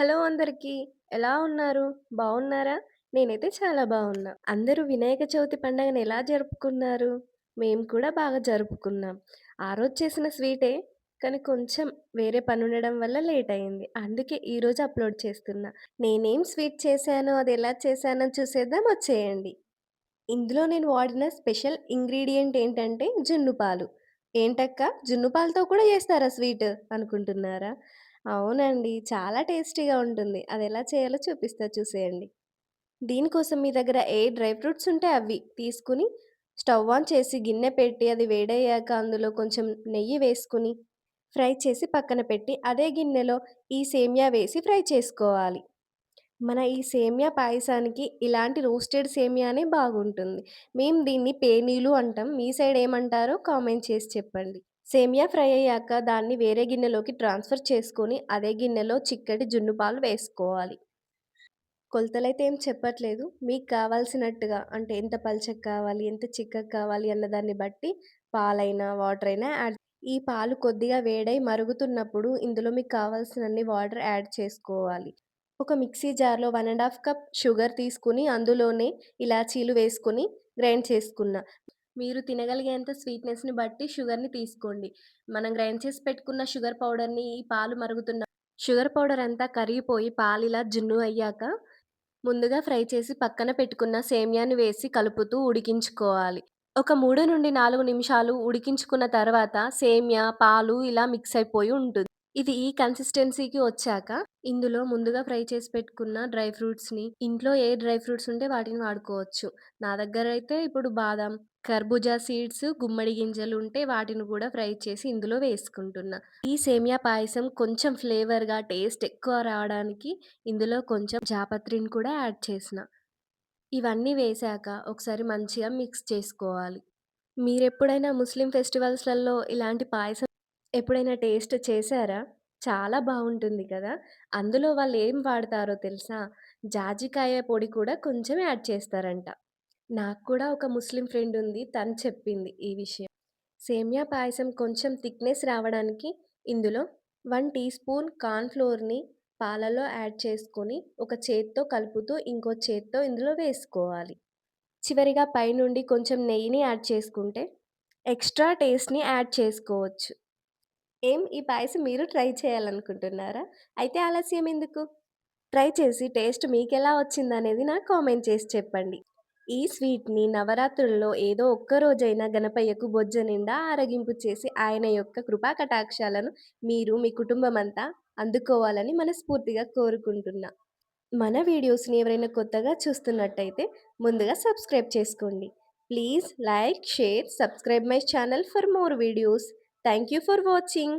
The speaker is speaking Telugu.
హలో అందరికీ. ఎలా ఉన్నారు? బాగున్నారా నేనైతే చాలా బాగున్నా అందరూ వినాయక చవితి పండగను ఎలా జరుపుకున్నారు? మేము కూడా బాగా జరుపుకున్నాం. ఆ రోజు చేసిన స్వీటే, కానీ కొంచెం వేరే పని ఉండడం వల్ల లేట్ అయింది. అందుకే ఈరోజు అప్‌లోడ్ చేస్తున్నా. నేనేం స్వీట్ చేశానో, అది ఎలా చేశానో చూసేద్దాం వచ్చేయండి. ఇందులో నేను వాడిన స్పెషల్ ఇంగ్రీడియంట్ ఏంటంటే జున్ను పాలు. ఏంటక్కా జున్ను పాలతో కూడా చేస్తారా స్వీట్ అనుకుంటున్నారా? అవునండి. చాలా టేస్టీగా ఉంటుంది. అదెలా చేయాలో చూపిస్తా చూసేయండి. దీనికోసం మీ దగ్గర ఏ డ్రై ఫ్రూట్స్ ఉంటే అవి తీసుకొని స్టవ్ ఆన్ చేసి గిన్నె పెట్టి అది వేడయ్యాక అందులో కొంచెం నెయ్యి వేసుకొని ఫ్రై చేసి పక్కన పెట్టి అదే గిన్నెలో ఈ సేమియా వేసి ఫ్రై చేసుకోవాలి. మన ఈ సేమియా పాయసానికి ఇలాంటి రోస్టెడ్ సేమియానే బాగుంటుంది. మేము దీన్ని పేనీలు అంటాం. మీ సైడ్ ఏమంటారో కామెంట్ చేసి చెప్పండి. సేమియా ఫ్రై అయ్యాక దాన్ని వేరే గిన్నెలోకి ట్రాన్స్‌ఫర్ చేసుకొని అదే గిన్నెలో చిక్కటి జున్ను పాలు వేసుకోవాలి. కొలతలైతే ఏం చెప్పట్లేదు. మీకు కావాల్సినట్టుగా అంటే ఎంత పల్చగా కావాలి, ఎంత చిక్కకు కావాలి అన్న దాన్ని బట్టి పాలైనా, వాటర్ అయినా యాడ్ ఈ పాలు కొద్దిగా వేడై మరుగుతున్నప్పుడు ఇందులో మీకు కావాల్సినన్ని వాటర్ యాడ్ చేసుకోవాలి. ఒక మిక్సీ జార్‌లో one and half cup sugar తీసుకొని అందులోనే ఇలాచీలు వేసుకొని గ్రైండ్ చేసుకున్నా. మీరు తినగలిగేంత స్వీట్‌నెస్‌ని బట్టి షుగర్‌ని తీసుకోండి. మనం గ్రైండ్ చేసి పెట్టుకున్న షుగర్ పౌడర్‌ని ఈ పాలు మరుగుతున్న షుగర్ పౌడర్ అంతా కరిగిపోయి పాలిలా జున్ను అయ్యాక ముందుగా ఫ్రై చేసి పక్కన పెట్టుకున్న సేమియాని వేసి కలుపుతూ ఉడికించుకోవాలి. ఒక 3-4 నిమిషాలు ఉడికించుకున్న తర్వాత సేమియా, పాలు ఇలా మిక్స్ అయిపోయి ఉంటుంది. ఇది ఈ కన్సిస్టెన్సీకి వచ్చాక ఇందులో ముందుగా ఫ్రై చేసి పెట్టుకున్న డ్రై ఫ్రూట్స్‌ని ఇంట్లో ఏ డ్రై ఫ్రూట్స్ ఉంటే వాటిని వాడుకోవచ్చు. నా దగ్గరైతే ఇప్పుడు బాదం కర్బూజా సీడ్స్, గుమ్మడి గింజలు ఉంటే వాటిని కూడా ఫ్రై చేసి ఇందులో వేసుకుంటున్నా. ఈ సేమియా పాయసం కొంచెం ఫ్లేవర్‌గా, టేస్ట్ ఎక్కువ రావడానికి ఇందులో కొంచెం జాపత్రిని కూడా యాడ్ చేసిన. ఇవన్నీ వేశాక ఒకసారి మంచిగా మిక్స్ చేసుకోవాలి. మీరెప్పుడైనా ముస్లిం ఫెస్టివల్స్‌లలో ఇలాంటి పాయసం ఎప్పుడైనా టేస్ట్ చేశారా? చాలా బాగుంటుంది కదా! అందులో వాళ్ళు ఏం వాడతారో తెలుసా? జాజికాయ పొడి కూడా కొంచెం యాడ్ చేస్తారంట. నాకు కూడా ఒక ముస్లిం ఫ్రెండ్ ఉంది. తను చెప్పింది ఈ విషయం. సేమియా పాయసం కొంచెం థిక్‌నెస్ రావడానికి ఇందులో వన్ టీ స్పూన్ కార్న్ఫ్లోర్ని పాలలో యాడ్ చేసుకొని ఒక చేత్తో కలుపుతూ ఇంకో చేత్తో ఇందులో వేసుకోవాలి. చివరిగా పైనుండి కొంచెం నెయ్యిని యాడ్ చేసుకుంటే ఎక్స్‌ట్రా టేస్ట్‌ని యాడ్ చేసుకోవచ్చు. ఏం ఈ పాయసం మీరు ట్రై చేయాలనుకుంటున్నారా? అయితే ఆలస్యం ఎందుకు? ట్రై చేసి టేస్ట్ మీకెలా వచ్చిందనేది నాకు కామెంట్ చేసి చెప్పండి. ఈ స్వీట్‌ని నవరాత్రుల్లో ఏదో ఒక్క రోజైనా గణపయ్యకు బొజ్జ నిండా ఆరగింపు చేసి ఆయన యొక్క కృపా కటాక్షాలను మీరు, మీ కుటుంబమంతా అందుకోవాలని మనస్ఫూర్తిగా కోరుకుంటున్నా. మన వీడియోస్‌ని ఎవరైనా కొత్తగా చూస్తున్నట్టయితే ముందుగా సబ్స్క్రైబ్ చేసుకోండి. Please like, share, subscribe my channel for more videos. Thank you for watching.